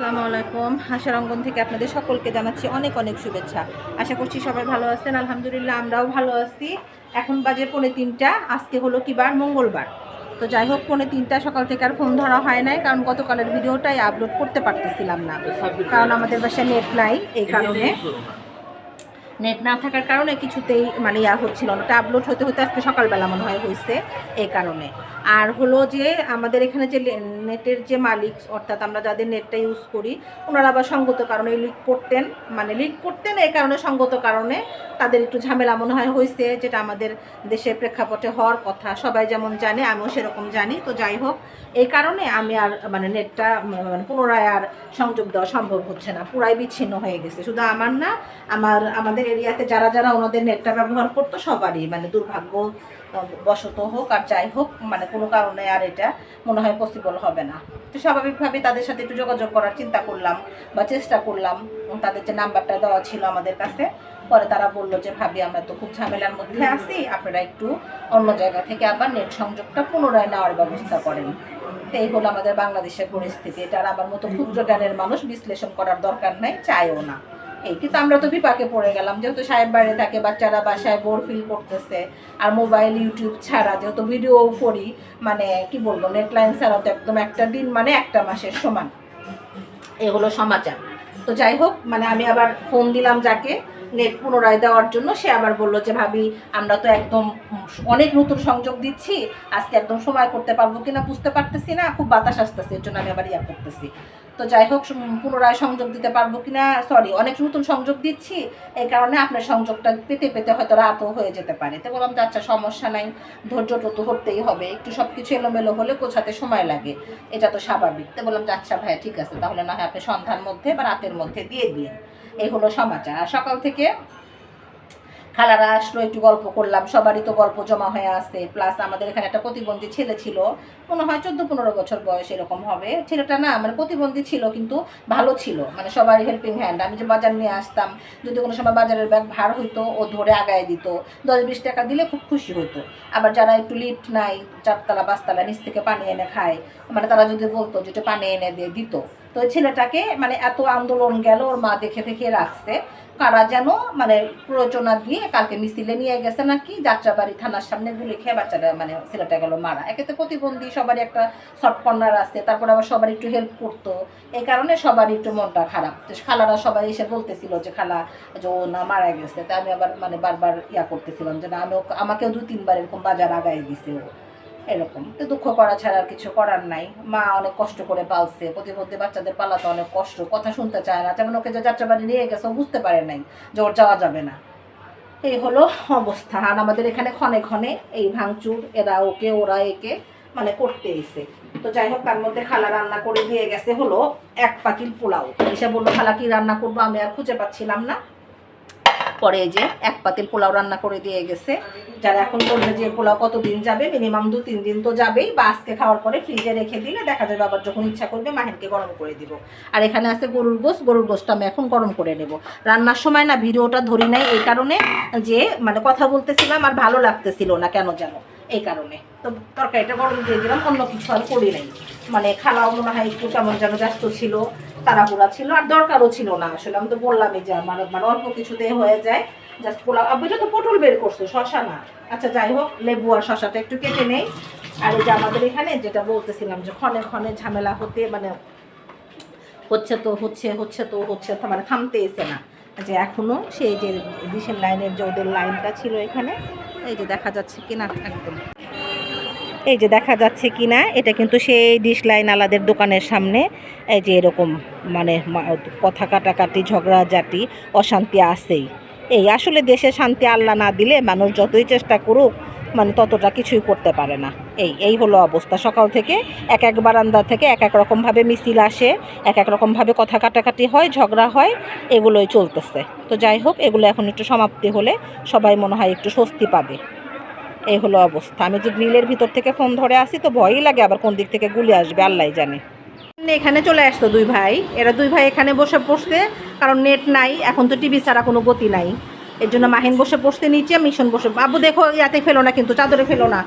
আসসালামু আলাইকুম। হাসার অঙ্গন থেকে আপনাদের সকলকে জানাচ্ছি অনেক অনেক শুভেচ্ছা। আশা করছি সবাই ভালো আছেন। আলহামদুলিল্লাহ আমরাও ভালো আছি। এখন বাজে পৌনে তিনটা। আজকে হলো কি বার? মঙ্গলবার। তো যাই হোক পৌনে তিনটা সকাল থেকে আর ফোন ধরা হয় নাই কারণ গতকালের ভিডিওটাই আপলোড করতে পারতেছিলাম না। কারণ আমাদের বাসায় নেট নাই এই কারণে। নেট না থাকার কারণে কিছুতেই মানে ইয়া হচ্ছিল না। ওটা আপলোড হতে হতে আজকে সকালবেলা মনে হয় হয়েছে এই কারণে। আর হলো যে আমাদের এখানে যে নেটের যে মালিক, অর্থাৎ আমরা যাদের নেটটা ইউজ করি, ওনারা আবার সঙ্গত কারণে লিক করতেন। মানে লিক করতেন এই কারণে সঙ্গত কারণে তাদের একটু ঝামেলা মনে হয় হয়েছে যেটা আমাদের দেশের প্রেক্ষাপটে হওয়ার কথা। সবাই যেমন জানে, আমিও সেরকম জানি। তো যাই হোক এই কারণে আমি আর মানে নেটটা মানে পুনরায় আর সংযোগ দেওয়া সম্ভব হচ্ছে না। পুরাই বিচ্ছিন্ন হয়ে গেছে। শুধু আমার না, আমার, আমাদের এরিয়াতে যারা যারা ওনাদের নেটটা ব্যবহার করতো সবারই মানে দুর্ভাগ্য, বশত হোক আর যাই হোক মানে কোনো কারণে আর এটা মনে হয় পসিবল হবে না। তো স্বাভাবিকভাবে তাদের সাথে একটু যোগাযোগ করার চিন্তা করলাম বা চেষ্টা করলাম। তাদের যে নাম্বারটা দেওয়া ছিল আমাদের কাছে, পরে তারা বলল যে, ভাবি, আমরা তো খুব ঝামেলার মধ্যে আছি, আপনারা একটু অন্য জায়গা থেকে আবার নেট সংযোগটা পুনরায় নেওয়ার ব্যবস্থা করেন। এই হলো আমাদের বাংলাদেশের পরিস্থিতি। এটা আমার মতো ক্ষুদ্র জ্ঞানের মানুষ বিশ্লেষণ করার দরকার নাই চাইও না। এই কিন্তু আমরা তো বিপাকে পড়ে গেলাম, যেহেতু সাহেব বাইরে থাকে, বাচ্চারা বাসায় বোর ফিল করতেছে, আর মোবাইল ইউটিউব ছাড়া যেহেতু ভিডিও করি মানে কি বলব নেট লাইন ছাড়া তো একদম একটা দিন মানে একটা মাসের সমান। এ হলো সমাচার। তো যাই হোক মানে আমি আবার ফোন দিলাম যাকে নেট পুনরায় দেওয়ার জন্য সে আবার বলল যে, ভাবি, আমরা তো একদম অনেক নতুন সংযোগ দিচ্ছি, আজকে একদম সময় করতে পারব কিনা বুঝতে পারতেছি না, খুব বাতাস আসতেছে, এর জন্য আমি আবার ইয়া করতেছি। তো যাই হোক পুনরায় সংযোগ দিতে পারব কিনা সরি অনেক নতুন সংযোগ দিচ্ছি, এই কারণে আপনার সংযোগটা পেতে পেতে হয়তো রাতও হয়ে যেতে পারে। তো বললাম যে আচ্ছা সমস্যা নাই ধৈর্যটা তো ধরতেই হবে, একটু সব কিছু এলোমেলো হলে গোছাতে সময় লাগে, এটা তো স্বাভাবিক। তো বললাম যে আচ্ছা ভাইয়া, ঠিক আছে, তাহলে না হয় আপনি সন্ধ্যার মধ্যে বা রাতের মধ্যে দিয়ে দিন এই হলো সমাচার। আর সকাল থেকে খালারা আসলো, একটু গল্প করলাম, সবারই তো গল্প জমা হয়ে আছে। প্লাস আমাদের এখানে একটা প্রতিবন্ধী ছেলে ছিল, মনে হয় চোদ্দ পনেরো বছর বয়স এরকম হবে। ছেলেটা না মানে প্রতিবন্ধী ছিল কিন্তু ভালো ছিল মানে সবাই হেল্পিং হ্যান্ড আমি যে বাজার নিয়ে আসতাম, যদি কোনো সময় বাজারের ব্যাগ ভার হইতো, ও ধরে আগায় দিত। দশ বিশ টাকা দিলে খুব খুশি হতো আবার যারা একটু লিফট নাই, চারতলা, পাঁচতলা, নিচ থেকে পানি এনে খায় মানে তারা যদি বলতো যে, একটু পানি এনে দিয়ে দিত। তো ছেলেটাকে মানে এত আন্দোলন গেল, ওর মা দেখে দেখে রাখছে। কারা যেন মানে প্ররোচনা দিয়ে কালকে মিছিলে নিয়ে গেছে নাকি, যাত্রাবাড়ি থানার সামনে গুলি খেয়ে বাচ্চাটা মানে ছেলেটা গেল মারা। একে তো প্রতিবন্ধী, সবারই একটা সফট কর্নার আছে, তারপর আবার সবার একটু হেল্প করতো। এই কারণে সবারই একটু মনটা খারাপ। তো খালারা সবাই এসে বলতেছিল যে, খালা, যে ও না মারা গেছে। তা আমি আবার মানে বারবার ইয়া করতেছিলাম যে, না, আমি আমাকেও দু তিনবার এরকম বাজার আগায় দিছে ও। এরকম। তো দুঃখ করা ছাড়া আর কিছু করার নাই। মা অনেক কষ্ট করে পালছে। প্রতিবন্ধী বাচ্চাদের পালাতে অনেক কষ্ট। কথা শুনতে চায় না। যেমন ওকে যে যাত্রাবাড়ি নিয়ে গেছে বুঝতে পারে নাই যে ওর যাওয়া যাবে না। এই হলো অবস্থা। আর আমাদের এখানে ক্ষণে ক্ষণে এই ভাঙচুর, এরা ওকে, ওরা একে মানে করতে এসে। তো যাই হোক, তার মধ্যে খালা রান্না করে দিয়ে গেছে হলো এক পাতিল পোলাও। এসে বলল, খালা, কি রান্না করব? আমি আর খুঁজে পাচ্ছিলাম না। পরে যে এক পাতিল পোলাও রান্না করে দিয়ে গেছে। যারা এখন বলবে যে পোলাও কতদিন যাবে? মিনিমাম দু, তিন দিন তো যাবেই বা আজকে খাওয়ার পরে ফ্রিজে রেখে দিলে দেখা যাবে আবার যখন ইচ্ছা করবে মাহিনকে গরম করে দিব। আর এখানে আছে গরুর গোস গরুর গোসটা আমি এখন গরম করে নেব। রান্নার সময় না ভিডিওটা ধরি নাই এই কারণে যে মানে কথা বলতেছিলাম আর ভালো লাগতেছিল না, কেন যেন এই কারণে। তো তরকারিটা গরম দিয়ে দিলাম, অন্য কিছু আর করি নাই। মানে খালাও মনে হয় একটু কেমন যেন ব্যস্ত ছিল। তাড়াহুড়া ছিল আর দরকারও ছিল না। আসলে আমি তো বললামই যে আমার মানে অল্প কিছুতে হয়ে যায়। জাস্ট পোলাও আব্বু তো পটল বের করছ, শশা না। আচ্ছা যাই হোক, লেবু আর শশাটা একটু কেটে নেই। আর এই যে আমাদের এখানে যেটা বলতেছিলাম যে ক্ষণে ক্ষণে ঝামেলা হতে মানে হচ্ছে তো হচ্ছে হচ্ছে তো হচ্ছে মানে থামতে এসে না। যে এখনও সেই যে ডিসের লাইনের যে ওদের লাইনটা ছিল এখানে, এই যে দেখা যাচ্ছে কিনা একদম এই যে দেখা যাচ্ছে কিনা, এটা কিন্তু সেই ডিশ লাইন আলাদের দোকানের সামনে। এই যে এরকম মানে কথা কাটাকাটি, ঝগড়াঝাটি, অশান্তি আছেই। এই আসলে দেশে শান্তি আল্লাহ না দিলে মানুষ যতই চেষ্টা করুক মানে ততটা কিছুই করতে পারে না। এই এই হলো অবস্থা। সকাল থেকে এক এক বারান্দা থেকে এক এক রকমভাবে মিছিল আসে, এক এক রকমভাবে কথা কাটাকাটি হয়, ঝগড়া হয়, এগুলোই চলতেছে। তো যাই হোক, এগুলো এখন একটু সমাপ্তি হলে সবাই মনে হয় একটু স্বস্তি পাবে। এই হলো অবস্থা। আমি যে গ্রিলের ভিতর থেকে ফোন ধরে আসি তো ভয়ই লাগে আবার কোন দিক থেকে গুলি আসবে আল্লাহ জানে। এখানে চলে আসতো দুই ভাই। এরা দুই ভাই এখানে বসে পড়ছে, কারণ নেট নাই, এখন তো টিভি ছাড়া কোনো গতি নাই। এর জন্য মাহিন বসে পড়তে নিচে, মিশন বসে আব্বু দেখো, ইয়াতে ফেলো না কিন্তু, চাদরে ফেলো না।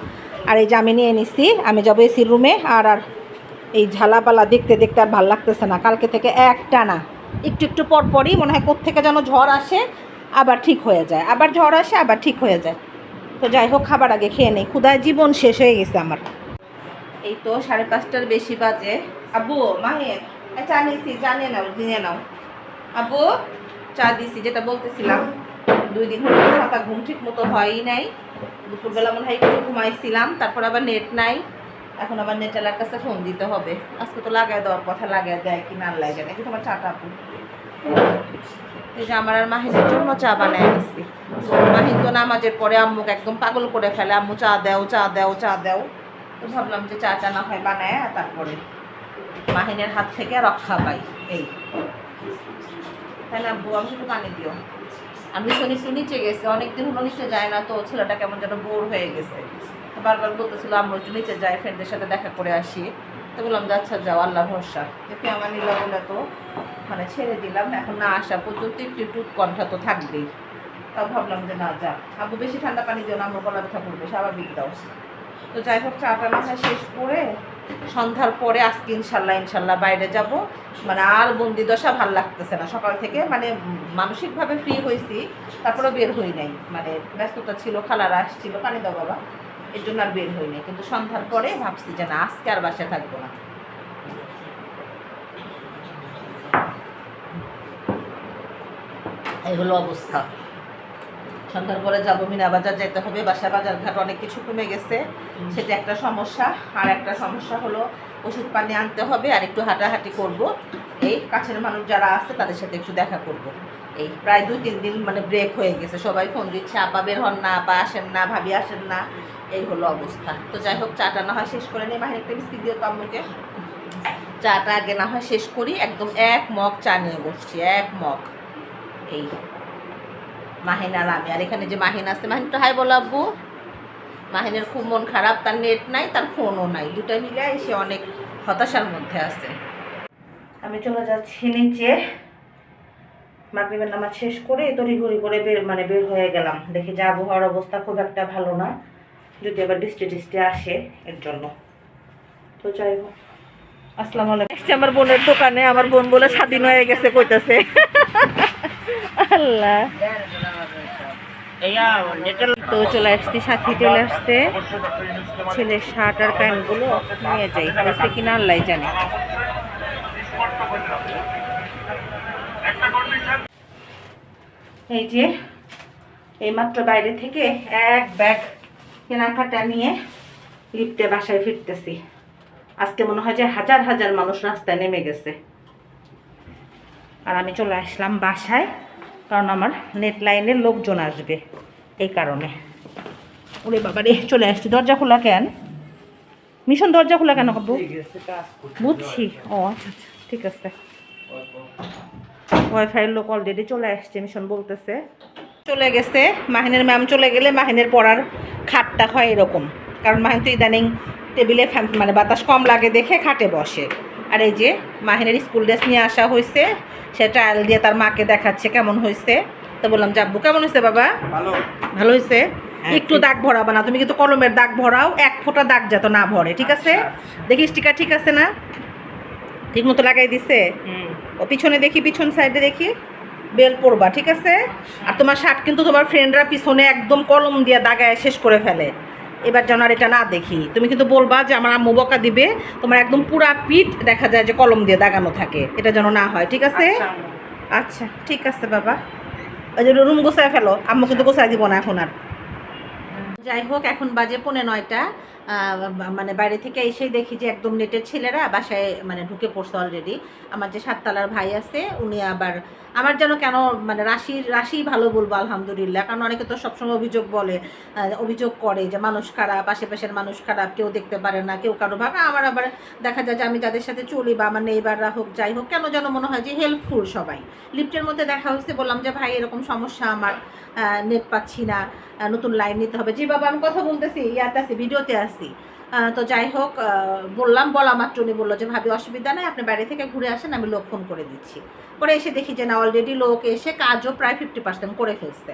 আর এই যে আমি নিয়ে নিচ্ছি আমি যাব এসির রুমে আর আর এই ঝালাপালা দেখতে দেখতে আর ভালো লাগতেছে না। কালকে থেকে একটা না, একটু একটু পরপরই মনে হয় কোত্থেকে যেন ঝড় আসে, আবার ঠিক হয়ে যায়। আবার ঝড় আসে, আবার ঠিক হয়ে যায়। তো যাই হোক, খাবার আগে খেয়ে নেই। ক্ষুদায় জীবন শেষ হয়ে গেছে আমার। এই তো সাড়ে পাঁচটার বেশি বাজে। আব্বু মাহের এই চা নিয়েছি নিয়ে নাও নিয়ে নাও। আব্বু, চা দিছি, যেটা বলতেছিলাম। দুই দিন হলো সাতা ঘুম ঠিক মতো হয়ই নাই। দুপুরবেলা মনে হয় একটু ঘুমাইছিলাম, তারপর আবার নেট নাই। এখন আবার নেটালার কাছে ফোন দিতে হবে। আজকে তো লাগাই দেওয়ার কথা লাগাই দেয় কি না লাগে নাকি তোমার চাটা আপু এই যে আমার আর মাহিনের জন্য চা বানায় নিচ্ছি মাহিন তো নামাজের পরে আম্মুকে একদম পাগল করে ফেলে, আম্মু চা দেও চা দেও চা দেও। তো ভাবলাম যে চাটা না হয় বানায় তারপরে মাহিনের হাত থেকে রক্ষা পাই, এই। তাই না আব্বু আমি শুধু পানি দিও। আমি তো একটু নিচে গেছে, অনেকদিন হলো নিচে যায় না, তো ছেলেটা কেমন যেন বোর হয়ে গেছে। বারবার বলতেছিল আমরা একটু নিচে যাই ফ্রেন্ডদের সাথে দেখা করে আসি। তো বললাম যে আচ্ছা যাও আল্লাহ ভরসা। দেখে আমার নিলাম বলে তো মানে ছেড়ে দিলাম। এখন না আসা পর্যন্ত একটু একটু কণ্ঠা তো থাকবেই। তাও ভাবলাম যে, না, যা। আবু বেশি ঠান্ডা পানি দিও না, আমার গলা ব্যথা করবে, স্বাভাবিক দাও। তো যাই হোক, চাটা মাথা শেষ করে সন্ধ্যার পরে আজকে ইনশাল্লাহ ইনশাল্লাহ বাইরে যাব। মানে আর বন্দি দশা ভালো লাগতেছে না। সকাল থেকে মানে মানসিকভাবে ফ্রি হয়েছি তারপরে বের হই নাই। মানে ব্যস্ততা ছিল, খালারা আসছিল, পানি দাও বাবা। এর জন্য আর বের হই নাই। কিন্তু সন্ধ্যার পরে ভাবছি যে না, আজকে আর বাসায় থাকব না। এই হলো অবস্থা। সন্ধ্যার পরে যাব মিনা বাজার যেতে হবে। বাসা বাজার ঘাট অনেক কিছু কমে গেছে। সেটা একটা সমস্যা। আর একটা সমস্যা হলো ওষুধ পানি আনতে হবে আর একটু হাঁটাহাঁটি করব। এই কাছের মানুষ যারা আছে, তাদের সাথে একটু দেখা করব। এই প্রায় দুই তিন দিন মানে ব্রেক হয়ে গেছে। সবাই ফোন দিচ্ছে, আপা বের হন না, আপা আসেন না, ভাবি আসেন না। এই হলো অবস্থা। তো যাই হোক, চাটা না হয় শেষ করে নিই। বাহিনী একটা বিস্কিট দিও তো আম্মুকে। চাটা আগে না হয় শেষ করি। একদম এক মগ চা নিয়ে বসছি, এক মগ। এই। মাহিন আর আমি। আর এখানে যে মাহিন আছে, মাহিন তো হাই বলো আব্বু। মাহিনের খুব মন খারাপ, তার নেট নাই, তার ফোনও নাই। দুটা মিলে সে অনেক হতাশার মধ্যে আছে। আমি চলে যাচ্ছি নিচে। মাগরিবের নামাজ শেষ করে, তড়িঘড়ি করে বের মানে বের হয়ে গেলাম। দেখি যে আবহাওয়ার অবস্থা খুব একটা ভালো না। যদি আবার বৃষ্টি টিষ্টি আসে, এর জন্য। তো যাই হোক। আসসালামু আলাইকুম। আমার বোনের দোকানে, আমার বোন বলে স্বাধীন হয়ে গেছে, কইতাছে। আল্লাহ। তো চলে আসছি, সাথী চলে আসতে ছেলের শার্ট আর প্যান্টগুলো নিয়ে যাই। হয়েছে কিনা আল্লাহ জানে। এই যে এইমাত্র বাইরে থেকে এক ব্যাগ কেনাকাটা নিয়ে লিফটে বাসায় ফিরতেছি। আজকে মনে হয় যে হাজার হাজার মানুষ রাস্তায় নেমে গেছে। আর আমি চলে আসলাম বাসায় কারণ আমার নেট লাইনের লোকজন আসবে এই কারণে। ওরে বাবা রে চলে আসছি। দরজা খোলা কেন? মিশন দরজা খোলা কেন বাবু বুঝছি। ও আচ্ছা আচ্ছা ঠিক আছে। ওয়াইফাইয়ের লোক অলরেডি চলে আসছে মিশন বলতেছে। চলে গেছে মাহিনের ম্যাম চলে গেলে মাহিনের পড়ার খাটটা হয় এরকম। কারণ মাহিন তো ইদানিং টেবিলে ফ্যান- মানে বাতাস কম লাগে দেখে খাটে বসে। আর এই যে মাহিনের স্কুল ড্রেস নিয়ে আসা হয়েছে সে ট্রায়াল দিয়ে তার মাকে দেখাচ্ছে কেমন হয়েছে। তো বললাম যাব্বু কেমন হয়েছে বাবা? ভালো। ভালো হয়েছে? হ্যাঁ, একটু দাগ ভরাবা না তুমি কিন্তু কলমের দাগ ভরাও এক ফোঁটা দাগ যাতে না ভরে ঠিক আছে? আচ্ছা, দেখি স্টিকার ঠিক আছে না? ঠিক মতো লাগাই দিছে? ও পিছনে দেখি পিছন সাইডে দেখি। বেল পরবা ঠিক আছে? আর তোমার শার্ট কিন্তু তোমার ফ্রেন্ডরা পিছনে একদম কলম দিয়ে দাগায় শেষ করে ফেলে। এবার যেন আর এটা না দেখি। তুমি কিন্তু বলবা যে আমার আম্মু বকা দিবে তোমার একদম পুরা পিঠ দেখা যায় যে কলম দিয়ে দাগানো থাকে। এটা যেন না হয় ঠিক আছে? আচ্ছা। ঠিক আছে বাবা। ওই যে রুম গোছায় ফেলো আম্মু কিন্তু গোছায় দিব না এখন আর। যাই হোক এখন বাজে পৌনে নয়টা। মানে বাইরে থেকে এসেই দেখি যে একদম নেটের ছেলেরা বাসায় মানে ঢুকে পড়ছে অলরেডি আমার যে সাততলার ভাই আছে, উনি আবার, আমার যেন কেন মানে রাশি রাশি ভালো বলব, আলহামদুলিল্লাহ। কারণ অনেকে তো সবসময় অভিযোগ বলে অভিযোগ করে যে মানুষ খারাপ, আশেপাশের মানুষ খারাপ, কেউ দেখতে পারে না, কেউ কারও ভাগ। আমার আবার দেখা যায় যে আমি যাদের সাথে চলি বা আমার নেইবাররা হোক, যাই হোক, কেন যেন মনে হয় যে হেল্পফুল সবাই। লিফটের মধ্যে দেখা হচ্ছে বললাম যে, ভাই, এরকম সমস্যা আমার নেট পাচ্ছি না নতুন লাইন নিতে হবে। জি বাবা, আমি কথা বলতেছি, ইয়াতে আছি, ভিডিওতে আছি। আহ, তো যাই হোক বললাম বলা মাত্র উনি বলল যে ভাবি অসুবিধা নেই আপনি বাইরে থেকে ঘুরে আসেন আমি লোক ফোন করে দিচ্ছি। পরে এসে দেখি যে না অলরেডি লোক এসে কাজও প্রায় ফিফটি পার্সেন্ট করে ফেলছে।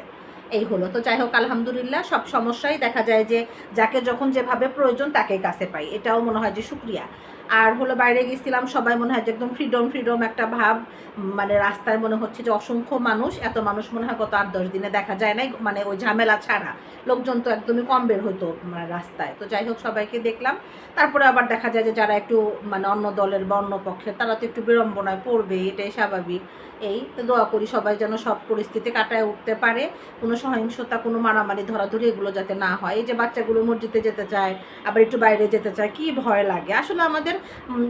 এই হলো। তো যাই হোক আলহামদুলিল্লাহ সব সমস্যাই দেখা যায় যে যাকে যখন যেভাবে প্রয়োজন তাকেই কাছে পাই। এটাও মনে হয় যে সুক্রিয়া আর হলো বাইরে গেছিলাম, সবাই মনে হয় যে একদম ফ্রিডম ফ্রিডম একটা ভাব মানে রাস্তায় মনে হচ্ছে যে অসংখ্য মানুষ, এত মানুষ মনে হয় গত আট, দশ দিনে দেখা যায় নাই মানে ওই ঝামেলা ছাড়া। লোকজন তো একদমই কম বের হতো মানে রাস্তায়। তো যাই হোক, সবাইকে দেখলাম। তারপরে আবার দেখা যায় যে যারা একটু মানে অন্য দলের বা অন্য পক্ষের, তারা তো একটু বিড়ম্বনায় পড়বে, এটাই স্বাভাবিক। এই, তো দোয়া করি সবাই যেন সব পরিস্থিতি কাটায় উঠতে পারে। কোনো সহিংসতা, কোনো মারামারি, ধরাধরি এগুলো যাতে না হয়। এই যে বাচ্চাগুলো মসজিদে যেতে চায়, আবার একটু বাইরে যেতে চায়, কি ভয় লাগে? আসলে আমাদের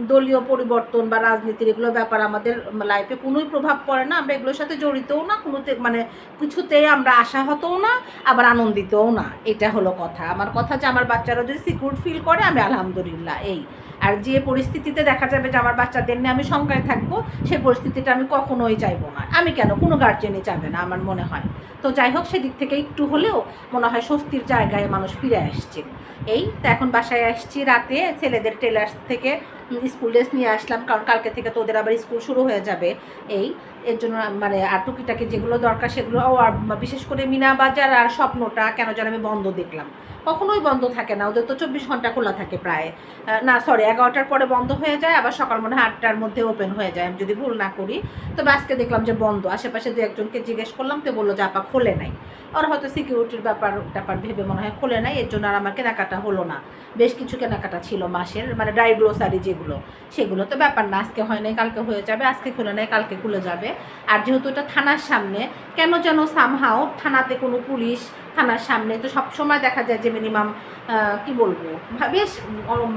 দলীয় পরিবর্তন বা রাজনীতির এগুলো ব্যাপার আমাদের লাইফে কোনোই প্রভাব পড়ে না। আমরা এগুলোর সাথে জড়িতও না, কোনোতে মানে কিছুতেই আমরা আশাহতও না, আবার আনন্দিতও না। এটা হলো কথা। আমার কথা যে আমার বাচ্চারা যদি সিকিউর ফিল করে, আমি আলহামদুলিল্লাহ এই। আর যে পরিস্থিতিতে দেখা যাবে যে আমার বাচ্চাদের নিয়ে আমি শঙ্কায় থাকব, সে পরিস্থিতিটা আমি কখনোই চাইব না। আমি কেন? কোনো গার্জেনই চাবে না আমার মনে হয়। তো যাই হোক, সেদিক থেকে একটু হলেও মনে হয় স্বস্তির জায়গায় মানুষ ফিরে আসছে। এই তো এখন বাসায় আসছি রাতে ছেলেদের টেলার্স থেকে। স্কুল ড্রেস নিয়ে আসলাম, কারণ কালকে থেকে তো ওদের আবার স্কুল শুরু হয়ে যাবে এই, এর জন্য মানে আর টুকিটাকি যেগুলো দরকার সেগুলো আর বিশেষ করে মিনা বাজার আর স্বপ্নটা কেন যেন আমি বন্ধ দেখলাম। কখনোই বন্ধ থাকে না, ওদের তো চব্বিশ ঘণ্টা খোলা থাকে প্রায়। না সরি এগারোটার পরে বন্ধ হয়ে যায়, আবার সকাল মনে হয় আটটার মধ্যে ওপেন হয়ে যায়। আমি যদি ভুল না করি, তবে আজকে দেখলাম যে বন্ধ। আশেপাশে দু একজনকে জিজ্ঞেস করলাম, তো বলল যে, আপা, খোলে নাই। ওর হয়তো সিকিউরিটির ব্যাপার ব্যাপার ভেবে মনে হয় খোলে নাই, এর জন্য আর আমার কেনাকাটা হলো না। বেশ কিছু কেনাকাটা ছিল মাসের মানে ড্রাই গ্লোসারি যেগুলো সেগুলো তো ব্যাপার না, আজকে হয় নাই, কালকে হয়ে যাবে, আজকে খুলে নেয় কালকে খুলে যাবে। আর যেহেতু এটা থানার সামনে, কেন যেন সামহাও থানাতে কোনো পুলিশ থানার সামনে। তো সবসময় দেখা যায় যে মিনিমাম কি বলব? বেশ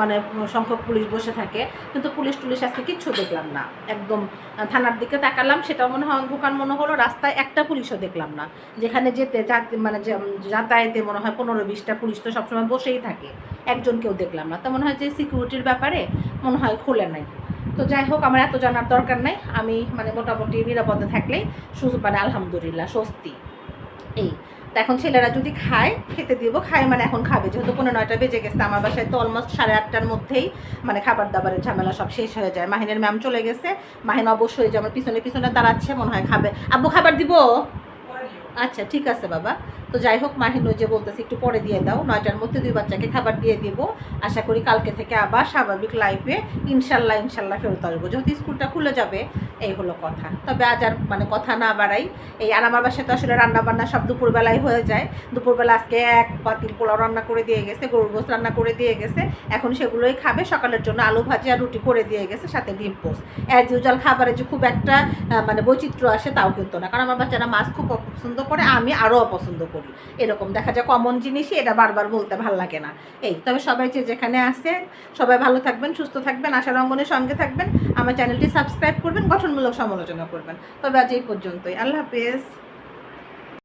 মানে সংখ্যক পুলিশ বসে থাকে। কিন্তু পুলিশ টুলিশ আজকে কিচ্ছু দেখলাম না। একদম থানার দিকে তাকালাম, সেটাও মনে হয় অন্ধকার মনে হলো। রাস্তায় একটা পুলিশও দেখলাম না। যেখানে যেতে মানে যাতায়াতে মনে হয় পনেরো বিশটা পুলিশ তো সবসময় বসেই থাকে। একজনকেও দেখলাম না। তো মনে হয় যে সিকিউরিটির ব্যাপারে মনে হয় খোলে নাই। তো যাই হোক, আমার এত জানার দরকার নাই। আমি মানে মোটামুটি নিরাপদে থাকলেই মানে আলহামদুলিল্লাহ, স্বস্তি। এই। তো এখন ছেলেরা যদি খায় খেতে দিব। খায় মানে এখন খাবে। যেহেতু পনেরো নয়টা বেজে গেছে আমার বাসায় তো অলমোস্ট সাড়ে আটটার মধ্যেই মানে খাবার দাবারের ঝামেলা সব শেষ হয়ে যায়। মাহিনের ম্যাম চলে গেছে। মাহিন অবশ্যই যে আমার পিছনে পিছনে দাঁড়াচ্ছে মনে হয় খাবে। আব্বু খাবার দিব। আচ্ছা ঠিক আছে বাবা। তো যাই হোক, মাহিন যে বলতেছে, একটু পরে দিয়ে দাও, নয়টার মধ্যে দুই বাচ্চাকে খাবার দিয়ে দিব। আশা করি কালকে থেকে আবার স্বাভাবিক লাইফে ইনশাল্লাহ ইনশাল্লাহ ফেরত আসব। যেহেতু স্কুলটা খুলে যাবে, এই হলো কথা। তবে আজ আর মানে কথা না বাড়াই, এই আর আমার বাসায় তো আসলে রান্না বান্না সব দুপুরবেলায় হয়ে যায়। দুপুরবেলা আজকে এক পাতিল পোলাও রান্না করে দিয়ে গেছে, গরুর গোস রান্না করে দিয়ে গেছে। এখন সেগুলোই খাবে, সকালের জন্য আলু ভাজি আর রুটি করে দিয়ে গেছে, সাথে ডিম পোস্ট অ্যাজ ইউজাল খাবারে যে খুব একটা মানে বৈচিত্র্য আসে তাও কিন্তু না। কারণ আমার বাচ্চারা মাছ খুব পছন্দ করে, আমি আরও অপছন্দ করি। এরকম দেখা যায় কমন জিনিসই, এটা বারবার বলতে ভালো লাগে না। এই, তবে সবাই যে যেখানে আছে, সবাই ভালো থাকবেন, সুস্থ থাকবেন, আশার অঙ্গনের সঙ্গে থাকবেন। আমার চ্যানেলটি সাবস্ক্রাইব করবেন, গঠনমূলক সমালোচনা করবেন। তবে আজ এই পর্যন্তই। আল্লাহ হাফেজ।